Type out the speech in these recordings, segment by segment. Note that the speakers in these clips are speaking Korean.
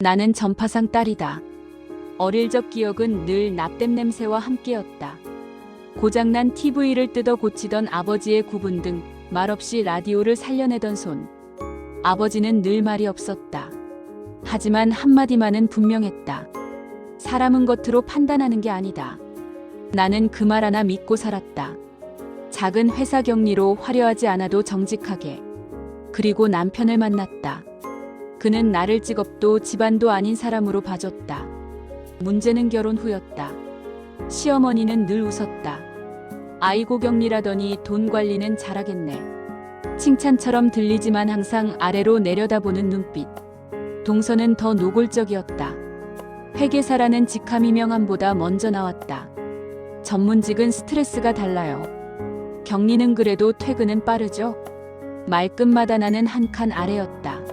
나는 전파상 딸이다. 어릴 적 기억은 늘 납땜 냄새와 함께였다. 고장난 TV를 뜯어 고치던 아버지의 구분 등 말없이 라디오를 살려내던 손. 아버지는 늘 말이 없었다. 하지만 한마디만은 분명했다. 사람은 겉으로 판단하는 게 아니다. 나는 그 말 하나 믿고 살았다. 작은 회사 격리로 화려하지 않아도 정직하게. 그리고 남편을 만났다. 그는 나를 직업도 집안도 아닌 사람으로 봐줬다. 문제는 결혼 후였다. 시어머니는 늘 웃었다. 아이고 격리라더니 돈 관리는 잘하겠네. 칭찬처럼 들리지만 항상 아래로 내려다보는 눈빛. 동서는 더 노골적이었다. 회계사라는 직함 이 명함보다 먼저 나왔다. 전문직은 스트레스가 달라요. 격리는 그래도 퇴근은 빠르죠. 말끝마다 나는 한 칸 아래였다.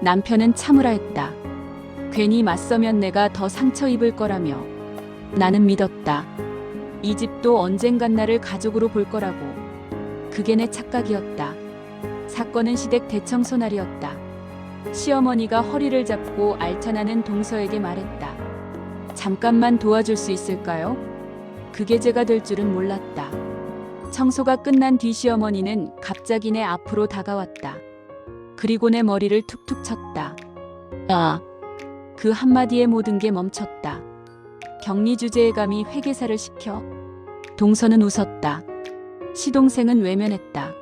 남편은 참으라 했다. 괜히 맞서면 내가 더 상처 입을 거라며. 나는 믿었다. 이 집도 언젠간 나를 가족으로 볼 거라고. 그게 내 착각이었다. 사건은 시댁 대청소 날이었다. 시어머니가 허리를 잡고 알찬하는 동서에게 말했다. 잠깐만 도와줄 수 있을까요? 그게 제가 될 줄은 몰랐다. 청소가 끝난 뒤 시어머니는 갑자기 내 앞으로 다가왔다. 그리고 내 머리를 툭툭 쳤다. 아, 그 한마디에 모든 게 멈췄다. 격리 주제에 감히 회계사를 시켜? 동서는 웃었다. 시동생은 외면했다.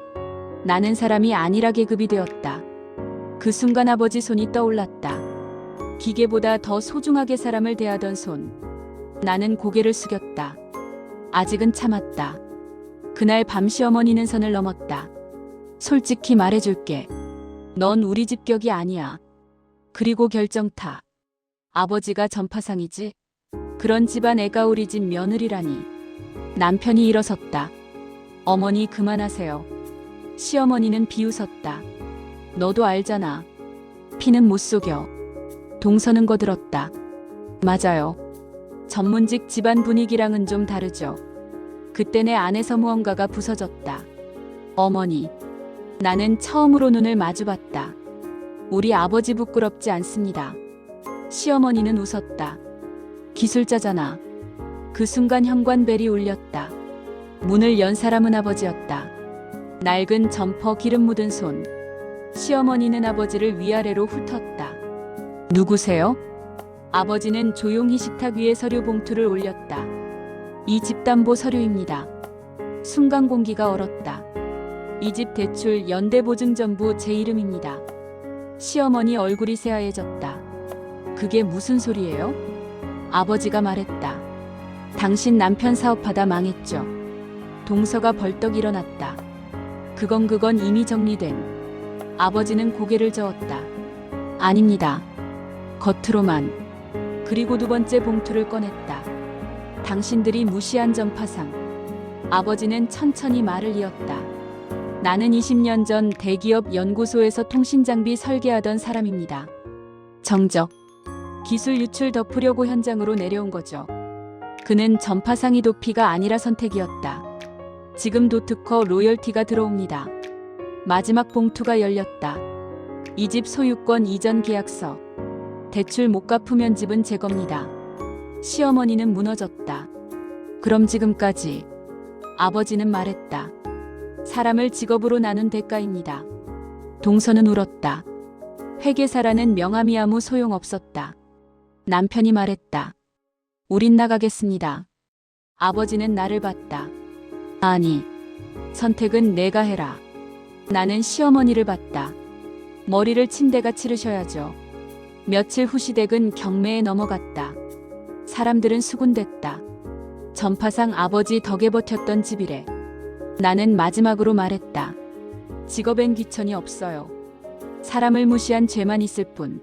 나는 사람이 아니라 계급이 되었다. 그 순간 아버지 손이 떠올랐다. 기계보다 더 소중하게 사람을 대하던 손. 나는 고개를 숙였다. 아직은 참았다. 그날 밤 시 어머니는 선을 넘었다. 솔직히 말해줄게. 넌 우리 집 격이 아니야. 그리고 결정타. 아버지가 전파상이지. 그런 집안 애가 우리 집 며느리라니. 남편이 일어섰다. 어머니 그만하세요. 시어머니는 비웃었다. 너도 알잖아. 피는 못 속여. 동서는 거들었다. 맞아요. 전문직 집안 분위기랑은 좀 다르죠. 그때 내 안에서 무언가가 부서졌다. 어머니. 나는 처음으로 눈을 마주봤다. 우리 아버지 부끄럽지 않습니다. 시어머니는 웃었다. 기술자잖아. 그 순간 현관벨이 울렸다. 문을 연 사람은 아버지였다. 낡은 점퍼 기름 묻은 손. 시어머니는 아버지를 위아래로 훑었다. 누구세요? 아버지는 조용히 식탁 위에 서류 봉투를 올렸다. 이 집담보 서류입니다. 순간 공기가 얼었다. 이집 대출 연대보증전부 제 이름입니다. 시어머니 얼굴이 새하얘졌다. 그게 무슨 소리예요? 아버지가 말했다. 당신 남편 사업하다 망했죠. 동서가 벌떡 일어났다. 그건 그건 이미 정리된. 아버지는 고개를 저었다. 아닙니다. 겉으로만. 그리고 두 번째 봉투를 꺼냈다. 당신들이 무시한 전파상. 아버지는 천천히 말을 이었다. 나는 20년 전 대기업 연구소에서 통신장비 설계하던 사람입니다. 정적. 기술 유출 덮으려고 현장으로 내려온 거죠. 그는 전파상이 도피가 아니라 선택이었다. 지금도 특허 로열티가 들어옵니다. 마지막 봉투가 열렸다. 이 집 소유권 이전 계약서. 대출 못 갚으면 집은 제 겁니다. 시어머니는 무너졌다. 그럼 지금까지 아버지는 말했다. 사람을 직업으로 나눈 대가입니다. 동서는 울었다. 회계사라는 명함이 아무 소용없었다. 남편이 말했다. 우린 나가겠습니다. 아버지는 나를 봤다. 아니, 선택은 내가 해라. 나는 시어머니를 봤다. 머리를 침대가 치르셔야죠. 며칠 후 시댁은 경매에 넘어갔다. 사람들은 수군댔다. 전파상 아버지 덕에 버텼던 집이래. 나는 마지막으로 말했다. 직업엔 귀천이 없어요. 사람을 무시한 죄만 있을 뿐.